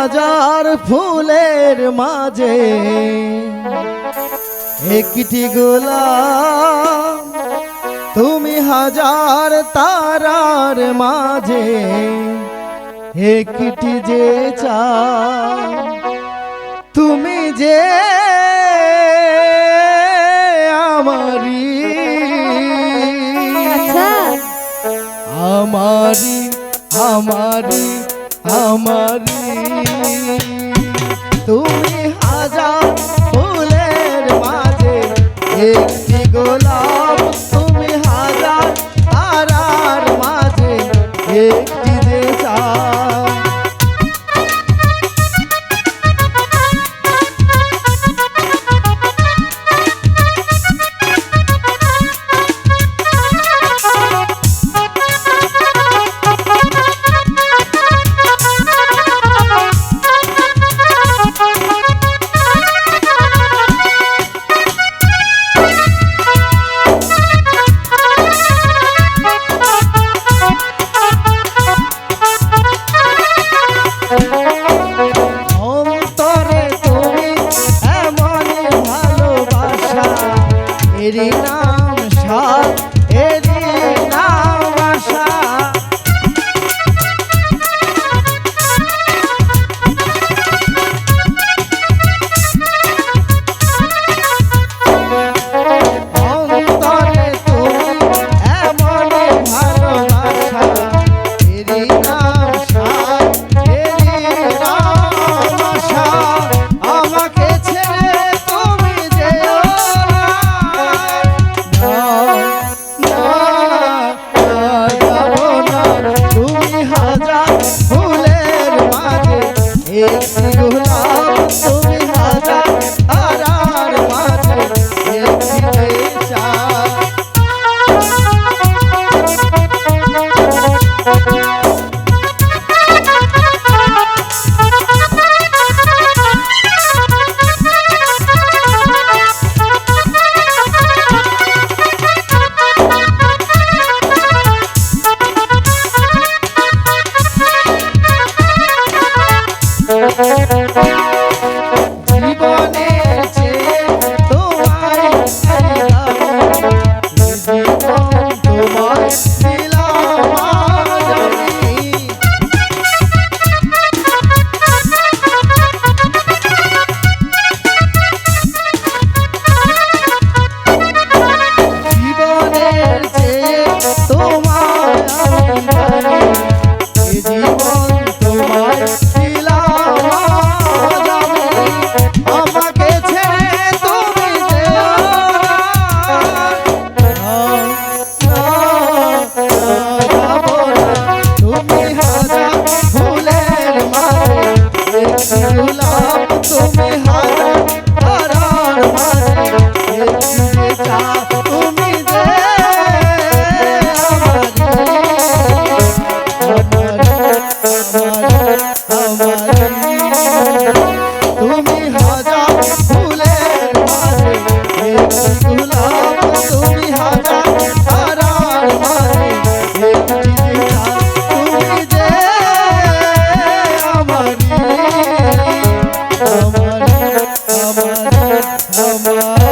হাজার ফুলের মাঝে। একটি গোলাপ তুমি হাজার তারার মাঝে। একটি যে চা তুমি যে আমারি আচ্ছা। আমারি আমারি আমারি 예. तेरी ना ফুলের মাঝে Bye. Bye.